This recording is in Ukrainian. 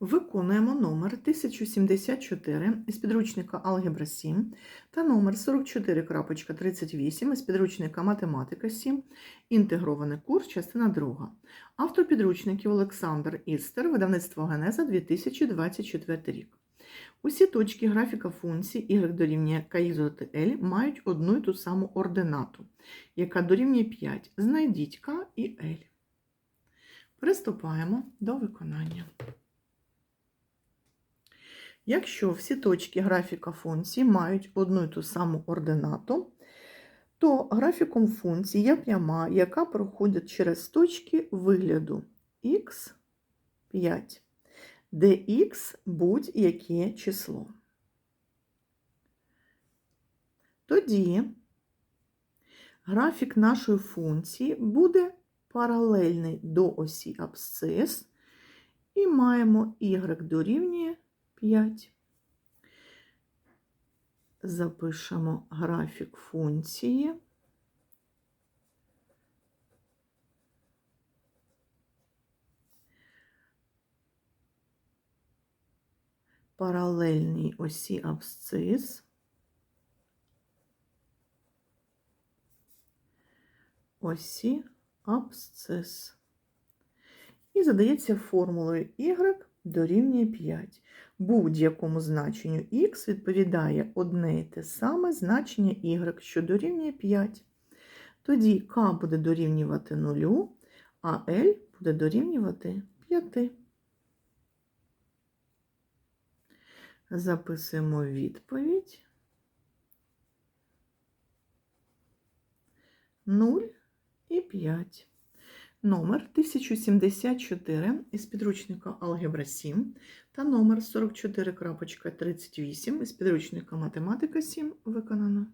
Виконуємо номер 1074 із підручника Алгебра 7 та номер 44.38 із підручника Математика 7, інтегрований курс, частина 2. Автор підручників Олександр Істер, видавництво Генеза 2024 рік. Усі точки графіка функцій y дорівнює k L мають одну і ту саму ординату, яка дорівнює 5. Знайдіть k і L. Приступаємо до виконання. Якщо всі точки графіка функції мають одну і ту саму ординату, то графіком функції є пряма, яка проходить через точки вигляду x5, де x будь-яке число. Тоді графік нашої функції буде паралельний до осі абсцис, і маємо y дорівнює 5. Запишемо графік функції. Паралельній осі абсцис. Осі абсцис. І задається формулою y дорівнює 5. Будь-якому значенню х відповідає одне і те саме значення y, що дорівнює 5. Тоді k буде дорівнювати 0, а L буде дорівнювати 5. Записуємо відповідь. 0 і 5. Номер 1074 із підручника Алгебра 7 та номер 44.38 із підручника Математика 7 виконано.